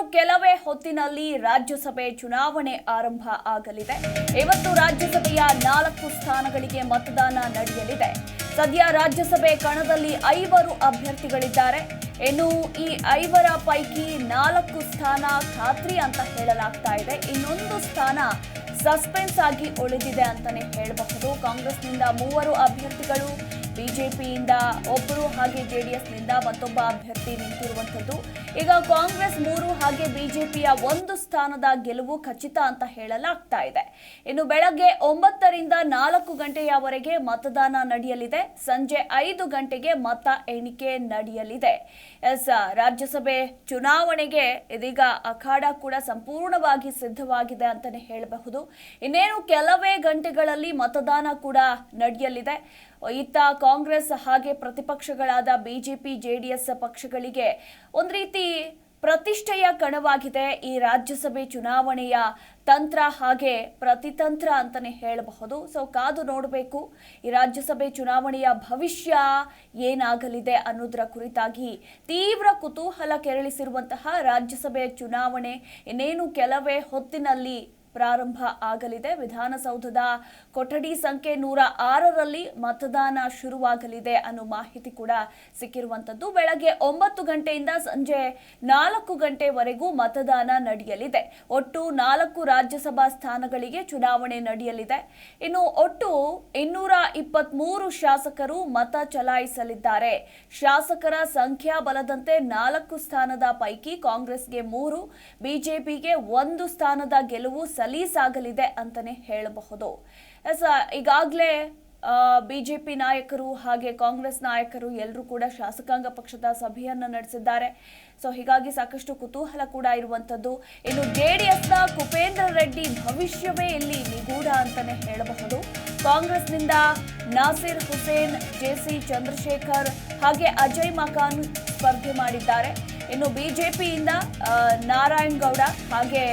ಇನ್ನೇನು ಕೆಲವೇ ಹೊತ್ತಿನಲ್ಲಿ ರಾಜ್ಯಸಭೆ ಚುನಾವಣೆ ಆರಂಭ ಆಗಲಿದೆ. ಇವತ್ತು ರಾಜ್ಯಸಭೆಯ ನಾಲ್ಕು ಸ್ಥಾನಗಳಿಗೆ ಮತದಾನ ನಡೆಯಲಿದೆ. ಸದ್ಯ ರಾಜ್ಯಸಭೆ ಕಣದಲ್ಲಿ ಐವರು ಅಭ್ಯರ್ಥಿಗಳಿದ್ದಾರೆ. ಇನ್ನು ಈ ಐವರ ಪೈಕಿ ನಾಲ್ಕು ಸ್ಥಾನ ಖಾತ್ರಿ ಅಂತ ಹೇಳಲಾಗ್ತಾ ಇದೆ. ಇನ್ನೊಂದು ಸ್ಥಾನ ಸಸ್ಪೆನ್ಸ್ ಆಗಿ ಉಳಿದಿದೆ ಅಂತಲೇ ಹೇಳಬಹುದು. ಕಾಂಗ್ರೆಸ್ನಿಂದ ಮೂವರು ಅಭ್ಯರ್ಥಿಗಳು ಬಿಜೆಪಿಯಿಂದ ಒಬ್ಬರು ಹಾಗೆ ಜೆಡಿಎಸ್ನಿಂದ ಮತ್ತೊಬ್ಬ ಅಭ್ಯರ್ಥಿ ನಿಂತಿರುವಂಥದ್ದು. ಈಗ ಕಾಂಗ್ರೆಸ್ ಮೂರು ಹಾಗೆ ಬಿಜೆಪಿಯ ಒಂದು ಸ್ಥಾನದ ಗೆಲುವು ಖಚಿತ ಅಂತ ಹೇಳಲಾಗ್ತಾ ಇದೆ. ಇನ್ನು ಬೆಳಗ್ಗೆ ಒಂಬತ್ತರಿಂದ ನಾಲ್ಕು ಗಂಟೆಯವರೆಗೆ ಮತದಾನ ನಡೆಯಲಿದೆ. ಸಂಜೆ ಐದು ಗಂಟೆಗೆ ಮತ ಎಣಿಕೆ ನಡೆಯಲಿದೆ. ಎಸ್, ರಾಜ್ಯಸಭೆ ಚುನಾವಣೆಗೆ ಇದೀಗ ಅಖಾಡ ಕೂಡ ಸಂಪೂರ್ಣವಾಗಿ ಸಿದ್ಧವಾಗಿದೆ ಅಂತಾನೆ ಹೇಳಬಹುದು. ಇನ್ನೇನು ಕೆಲವೇ ಗಂಟೆಗಳಲ್ಲಿ ಮತದಾನ ಕೂಡ ನಡೆಯಲಿದೆ. ಇತ್ತ ಕಾಂಗ್ರೆಸ್ ಹಾಗೆ ಪ್ರತಿಪಕ್ಷಗಳಾದ ಬಿಜೆಪಿ, ಜೆಡಿಎಸ್ ಪಕ್ಷಗಳಿಗೆ ಒಂದು ರೀತಿ ಪ್ರತಿಷ್ಠೆಯ ಕಣವಾಗಿದೆ. ಈ ರಾಜ್ಯಸಭೆ ಚುನಾವಣೆಯ ತಂತ್ರ ಹಾಗೆ ಪ್ರತಿತಂತ್ರ ಅಂತಲೇ ಹೇಳಬಹುದು. ಸೊ ಕಾದು ನೋಡಬೇಕು ಈ ರಾಜ್ಯಸಭೆ ಚುನಾವಣೆಯ ಭವಿಷ್ಯ ಏನಾಗಲಿದೆ ಅನ್ನೋದರ ಕುರಿತಾಗಿ ತೀವ್ರ ಕುತೂಹಲ ಕೆರಳಿಸಿರುವಂತಹ ರಾಜ್ಯಸಭೆ ಚುನಾವಣೆ ಇನ್ನೇನು ಕೆಲವೇ ಹೊತ್ತಿನಲ್ಲಿ ಪ್ರಾರಂಭ ಆಗಲಿದೆ. ವಿಧಾನಸೌಧದ ಕೊಠಡಿ ಸಂಖ್ಯೆ ನೂರ ಆರರಲ್ಲಿ ಮತದಾನ ಶುರುವಾಗಲಿದೆ ಅನ್ನೋ ಮಾಹಿತಿ ಕೂಡ ಸಿಕ್ಕಿರುವಂತದ್ದು ಬೆಳಗ್ಗೆ ಒಂಬತ್ತು ಗಂಟೆಯಿಂದ ಸಂಜೆ ನಾಲ್ಕು ಗಂಟೆವರೆಗೂ ಮತದಾನ ನಡೆಯಲಿದೆ. ಒಟ್ಟು ನಾಲ್ಕು ರಾಜ್ಯಸಭಾ ಸ್ಥಾನಗಳಿಗೆ ಚುನಾವಣೆ ನಡೆಯಲಿದೆ. ಇನ್ನು ಒಟ್ಟು ಇನ್ನೂರ ಇಪ್ಪತ್ಮೂರು ಶಾಸಕರು ಮತ ಚಲಾಯಿಸಲಿದ್ದಾರೆ. ಶಾಸಕರ ಸಂಖ್ಯಾಬಲದಂತೆ ನಾಲ್ಕು ಸ್ಥಾನದ ಪೈಕಿ ಕಾಂಗ್ರೆಸ್ಗೆ ಮೂರು, ಬಿಜೆಪಿಗೆ ಒಂದು ಸ್ಥಾನದ ಗೆಲುವು ಸಲೀಸಾಗಲಿದೆ ಅಂತಾನೆ ಹೇಳಬಹುದು. ಎಸ್ ಈಗಾಗಲೇ ಬಿಜೆಪಿ ನಾಯಕರು ಹಾಗೆ ಕಾಂಗ್ರೆಸ್ ನಾಯಕರು ಎಲ್ಲರೂ ಕೂಡ ಶಾಸಕಾಂಗ ಪಕ್ಷದ ಸಭೆಯನ್ನು ನಡೆಸಿದ್ದಾರೆ. ಸೊ ಹೀಗಾಗಿ ಸಾಕಷ್ಟು ಕುತೂಹಲ ಕೂಡ ಇರುವಂಥದ್ದು ಇನ್ನು ಜೆಡಿಎಸ್ನ ಕುಪೇಂದ್ರ ರೆಡ್ಡಿ ಭವಿಷ್ಯವೇ ಇಲ್ಲಿ ನಿಗೂಢ ಅಂತಾನೆ ಹೇಳಬಹುದು. ಕಾಂಗ್ರೆಸ್ನಿಂದ ನಾಸಿರ್ ಹುಸೇನ್ ಜೆಸಿ ಚಂದ್ರಶೇಖರ್ ಹಾಗೆ ಅಜಯ್ ಮಕಾನ್ ಸ್ಪರ್ಧೆ ಮಾಡಿದ್ದಾರೆ. ಇನ್ನು ಬಿಜೆಪಿಯಿಂದ ನಾರಾಯಣ್ ಗೌಡ ಹಾಗೆ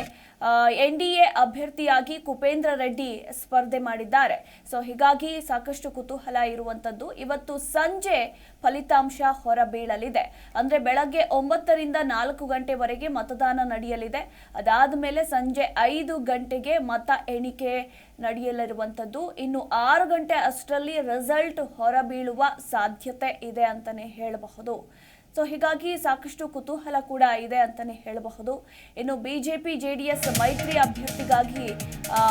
ಎನ್ ಡಿ ಎ ಅಭ್ಯರ್ಥಿಯಾಗಿ ಕುಪೇಂದ್ರ ರೆಡ್ಡಿ ಸ್ಪರ್ಧೆ ಮಾಡಿದ್ದಾರೆ. ಸೊ, ಹೀಗಾಗಿ ಸಾಕಷ್ಟು ಕುತೂಹಲ ಇರುವಂತದ್ದು ಇವತ್ತು ಸಂಜೆ ಫಲಿತಾಂಶ ಹೊರಬೀಳಲಿದೆ. ಅಂದ್ರೆ ಬೆಳಗ್ಗೆ ಒಂಬತ್ತರಿಂದ ನಾಲ್ಕು ಗಂಟೆವರೆಗೆ ಮತದಾನ ನಡೆಯಲಿದೆ. ಅದಾದ ಮೇಲೆ ಸಂಜೆ ಐದು ಗಂಟೆಗೆ ಮತ ಎಣಿಕೆ ನಡೆಯಲಿರುವಂಥದ್ದು ಇನ್ನು ಆರು ಗಂಟೆ ಅಷ್ಟರಲ್ಲಿ ರಿಸಲ್ಟ್ ಹೊರಬೀಳುವ ಸಾಧ್ಯತೆ ಇದೆ ಅಂತಾನೆ ಹೇಳಬಹುದು. ಸೊ ಹೀಗಾಗಿ ಸಾಕಷ್ಟು ಕುತೂಹಲ ಕೂಡ ಇದೆ ಅಂತಾನೆ ಹೇಳಬಹುದು. ಇನ್ನು ಬಿಜೆಪಿ, ಜೆಡಿಎಸ್ ಮೈತ್ರಿ ಅಭ್ಯರ್ಥಿಗಾಗಿ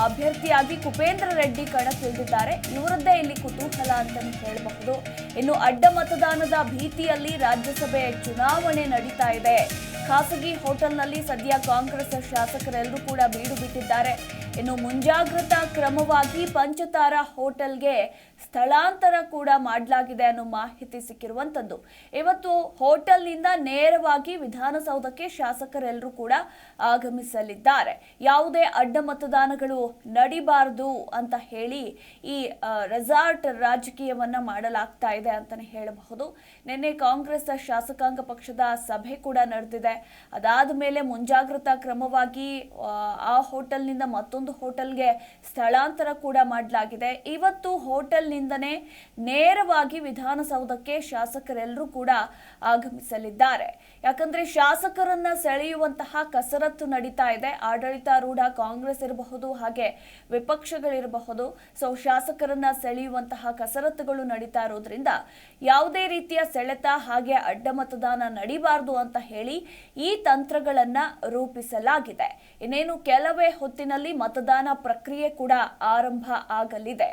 ಅಭ್ಯರ್ಥಿಯಾಗಿ ಕುಪೇಂದ್ರ ರೆಡ್ಡಿ ಕಣಕ್ಕಿಳಿದಿದ್ದಾರೆ. ಇವರದ್ದೇ ಇಲ್ಲಿ ಕುತೂಹಲ ಅಂತಾನೆ ಹೇಳಬಹುದು. ಇನ್ನು ಅಡ್ಡ ಮತದಾನದ ಭೀತಿಯಲ್ಲಿ ರಾಜ್ಯಸಭೆ ಚುನಾವಣೆ ನಡೀತಾ ಇದೆ. ಖಾಸಗಿ ಹೋಟೆಲ್ನಲ್ಲಿ ಸದ್ಯ ಕಾಂಗ್ರೆಸ್ ಶಾಸಕರೆಲ್ಲರೂ ಕೂಡ ಬೀಡು ಬಿಟ್ಟಿದ್ದಾರೆ ಇನ್ನು ಮುಂಜಾಗ್ರತಾ ಕ್ರಮವಾಗಿ ಪಂಚತಾರ ಹೋಟೆಲ್ಗೆ ಸ್ಥಳಾಂತರ ಕೂಡ ಮಾಡಲಾಗಿದೆ ಅನ್ನೋ ಮಾಹಿತಿ ಸಿಕ್ಕಿರುವಂತದ್ದು. ಇವತ್ತು ಹೋಟೆಲ್ನಿಂದ ನೇರವಾಗಿ ವಿಧಾನಸೌಧಕ್ಕೆ ಶಾಸಕರೆಲ್ಲರೂ ಕೂಡ ಆಗಮಿಸಲಿದ್ದಾರೆ. ಯಾವುದೇ ಅಡ್ಡ ಮತದಾನಗಳು ನಡಿಬಾರದು ಅಂತ ಹೇಳಿ ಈ ರೆಸಾರ್ಟ್ ರಾಜಕೀಯವನ್ನ ಮಾಡಲಾಗ್ತಾ ಇದೆ ಅಂತಾನೆ ಹೇಳಬಹುದು. ನಿನ್ನೆ ಕಾಂಗ್ರೆಸ್ ಶಾಸಕಾಂಗ ಪಕ್ಷದ ಸಭೆ ಕೂಡ ನಡೆದಿದೆ. ಅದಾದ ಮೇಲೆ ಮುಂಜಾಗ್ರತಾ ಕ್ರಮವಾಗಿ ಆ, ಆ ಹೋಟೆಲ್ನಿಂದ ಮತ್ತೊಂದು ಹೋಟೆಲ್ಗೆ ಸ್ಥಳಾಂತರ ಕೂಡ ಮಾಡಲಾಗಿದೆ. ಇವತ್ತು ಹೋಟೆಲ್ನಿಂದನೇ ನೇರವಾಗಿ ವಿಧಾನಸೌಧಕ್ಕೆ ಶಾಸಕರೆಲ್ಲರೂ ಕೂಡ ಆಗಮಿಸಲಿದ್ದಾರೆ. ಯಾಕಂದ್ರೆ ಶಾಸಕರನ್ನ ಸೆಳೆಯುವಂತಹ ಕಸರತ್ತು ನಡೀತಾ ಇದೆ. ಆಡಳಿತಾರೂಢ ಕಾಂಗ್ರೆಸ್ ಇರಬಹುದು, ಹಾಗೆ ವಿಪಕ್ಷಗಳಿರಬಹುದು. ಸೊ, ಶಾಸಕರನ್ನ ಸೆಳೆಯುವಂತಹ ಕಸರತ್ತುಗಳು ನಡೀತಾ ಇರೋದ್ರಿಂದ ಯಾವುದೇ ರೀತಿಯ ಸೆಳೆತ, ಹಾಗೆ ಅಡ್ಡ ಮತದಾನ ನಡಿಬಾರದು ಅಂತ ಹೇಳಿ ಈ ತಂತ್ರಗಳನ್ನ ರೂಪಿಸಲಾಗಿದೆ. ಇನ್ನೇನು ಕೆಲವೇ ಹೊತ್ತಿನಲ್ಲಿ ಮತದಾನ ಪ್ರಕ್ರಿಯೆ ಕೂಡ ಆರಂಭ ಆಗಲಿದೆ.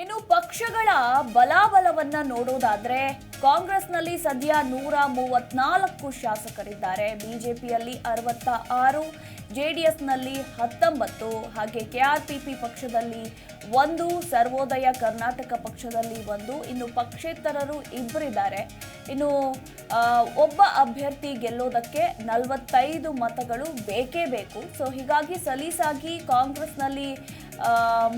ಇನ್ನು ಪಕ್ಷಗಳ ಬಲಾಬಲವನ್ನ ನೋಡೋದಾದ್ರೆ ಕಾಂಗ್ರೆಸ್ನಲ್ಲಿ ಸದ್ಯ ನೂರ ಮೂವತ್ನಾಲ್ಕು ಶಾಸಕರಿದ್ದಾರೆ. ಬಿಜೆಪಿಯಲ್ಲಿ ಅರವತ್ತ ಆರು ಜೆಡಿಎಸ್ನಲ್ಲಿ ಹತ್ತೊಂಬತ್ತು, ಹಾಗೆ ಕೆ ಆರ್ ಪಿ ಪಿ ಪಕ್ಷದಲ್ಲಿ ಒಂದು, ಸರ್ವೋದಯ ಕರ್ನಾಟಕ ಪಕ್ಷದಲ್ಲಿ ಒಂದು, ಇನ್ನು ಪಕ್ಷೇತರರು ಇಬ್ಬರಿದ್ದಾರೆ. ಇನ್ನು ಒಬ್ಬ ಅಭ್ಯರ್ಥಿ ಗೆಲ್ಲೋದಕ್ಕೆ ನಲವತ್ತೈದು ಮತಗಳು ಬೇಕೇ ಬೇಕು. ಸೊ, ಹೀಗಾಗಿ ಸಲೀಸಾಗಿ ಕಾಂಗ್ರೆಸ್ನಲ್ಲಿ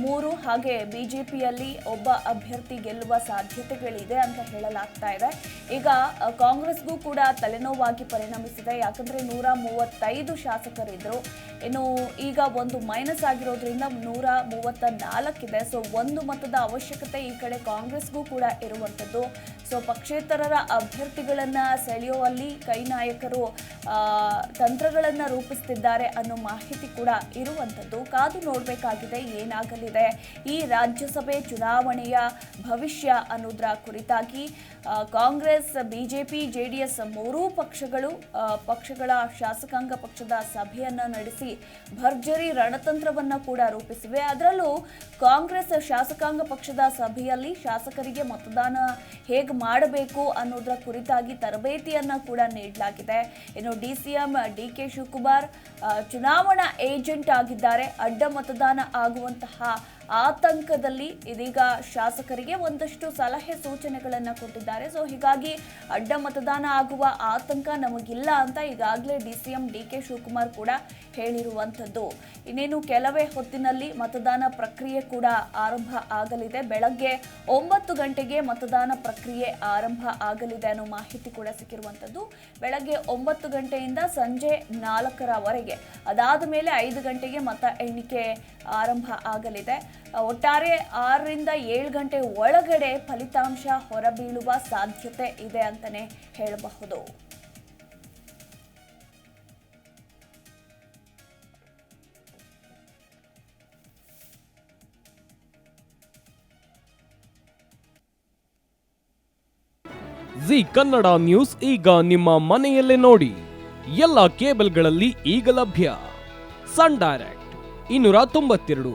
ಮೂರು ಹಾಗೆ ಬಿ ಜೆ ಪಿಯಲ್ಲಿ ಒಬ್ಬ ಅಭ್ಯರ್ಥಿ ಗೆಲ್ಲುವ ಸಾಧ್ಯತೆಗಳಿದೆ ಅಂತ ಹೇಳಲಾಗ್ತಾ ಇದೆ. ಈಗ ಕಾಂಗ್ರೆಸ್ಗೂ ಕೂಡ ತಲೆನೋವಾಗಿ ಪರಿಣಮಿಸಿದೆ. ಯಾಕಂದರೆ ನೂರ ಮೂವತ್ತೈದು ಶಾಸಕರಿದ್ದರು ಇನ್ನು ಈಗ ಒಂದು ಮೈನಸ್ ಆಗಿರೋದ್ರಿಂದ ನೂರ ಮೂವತ್ತ ನಾಲ್ಕಿದೆ ಸೊ, ಒಂದು ಮತದ ಅವಶ್ಯಕತೆ ಈ ಕಡೆ ಕಾಂಗ್ರೆಸ್ಗೂ ಕೂಡ ಇರುವಂಥದ್ದು. ಸೊ, ಪಕ್ಷೇತರರ ಅಭ್ಯರ್ಥಿಗಳನ್ನು ಸೆಳೆಯುವಲ್ಲಿ ಕೈ ನಾಯಕರು ತಂತ್ರಗಳನ್ನು ರೂಪಿಸ್ತಿದ್ದಾರೆ ಅನ್ನೋ ಮಾಹಿತಿ ಕೂಡ ಇರುವಂಥದ್ದು. ಕಾದು ನೋಡಬೇಕಾಗಿದೆ ಏನಾಗಲಿದೆ? ಈ ರಾಜ್ಯಸಭೆ ಚುನಾವಣೆಯ ಭವಿಷ್ಯ ಅನ್ನೋದ್ರ ಕುರಿತಾಗಿ ಕಾಂಗ್ರೆಸ್, ಬಿಜೆಪಿ, ಜೆಡಿಎಸ್ ಮೂರೂ ಪಕ್ಷಗಳು ಪಕ್ಷಗಳ ಶಾಸಕಾಂಗ ಪಕ್ಷದ ಸಭೆಯನ್ನು ನಡೆಸಿ ಭರ್ಜರಿ ರಣತಂತ್ರವನ್ನ ಕೂಡ ರೂಪಿಸಿವೆ. ಅದರಲ್ಲೂ ಕಾಂಗ್ರೆಸ್ ಶಾಸಕಾಂಗ ಪಕ್ಷದ ಸಭೆಯಲ್ಲಿ ಶಾಸಕರಿಗೆ ಮತದಾನ ಹೇಗೆ ಮಾಡಬೇಕು ಅನ್ನೋದರ ಕುರಿತಾಗಿ ತರಬೇತಿಯನ್ನು ಕೂಡ ನೀಡಲಾಗಿದೆ. ಇನ್ನು D C M D K Shivakumar ಚುನಾವಣಾ ಏಜೆಂಟ್ ಆಗಿದ್ದಾರೆ. ಅಡ್ಡ ಮತದಾನ ಆಗುವಂತಹ ಆತಂಕದಲ್ಲಿ ಇದೀಗ ಶಾಸಕರಿಗೆ ಒಂದಷ್ಟು ಸಲಹೆ ಸೂಚನೆಗಳನ್ನು ಕೊಟ್ಟಿದ್ದಾರೆ. ಸೊ ಹೀಗಾಗಿ ಅಡ್ಡ ಮತದಾನ ಆಗುವ ಆತಂಕ ನಮಗಿಲ್ಲ ಅಂತ ಈಗಾಗಲೇ D C M D K Shivakumar ಕೂಡ ಹೇಳಿರುವಂಥದ್ದು. ಇನ್ನೇನು ಕೆಲವೇ ಹೊತ್ತಿನಲ್ಲಿ ಮತದಾನ ಪ್ರಕ್ರಿಯೆ ಕೂಡ ಆರಂಭ ಆಗಲಿದೆ. ಬೆಳಗ್ಗೆ ಒಂಬತ್ತು ಗಂಟೆಗೆ ಮತದಾನ ಪ್ರಕ್ರಿಯೆ ಆರಂಭ ಆಗಲಿದೆ ಅನ್ನೋ ಮಾಹಿತಿ ಕೂಡ ಸಿಕ್ಕಿರುವಂಥದ್ದು. ಬೆಳಗ್ಗೆ ಒಂಬತ್ತು ಗಂಟೆಯಿಂದ ಸಂಜೆ ನಾಲ್ಕರವರೆಗೆ. ಅದಾದ ಮೇಲೆ ಐದು ಗಂಟೆಗೆ ಮತ ಎಣಿಕೆ ಆರಂಭ ಆಗಲಿದೆ. ಒಟ್ಟಾರೆ ಆರರಿಂದ ಏಳು ಗಂಟೆ ಒಳಗಡೆ ಫಲಿತಾಂಶ ಹೊರಬೀಳುವ ಸಾಧ್ಯತೆ ಇದೆ ಅಂತಲೇ ಹೇಳಬಹುದು. ಜಿ ಕನ್ನಡ ನ್ಯೂಸ್ ಈಗ ನಿಮ್ಮ ಮನೆಯಲ್ಲೇ ನೋಡಿ. ಎಲ್ಲ ಕೇಬಲ್ಗಳಲ್ಲಿ ಈಗ ಲಭ್ಯ. ಸನ್ ಡೈರೆಕ್ಟ್, ಇನ್ನೂರ ತೊಂಬತ್ತೆರಡು.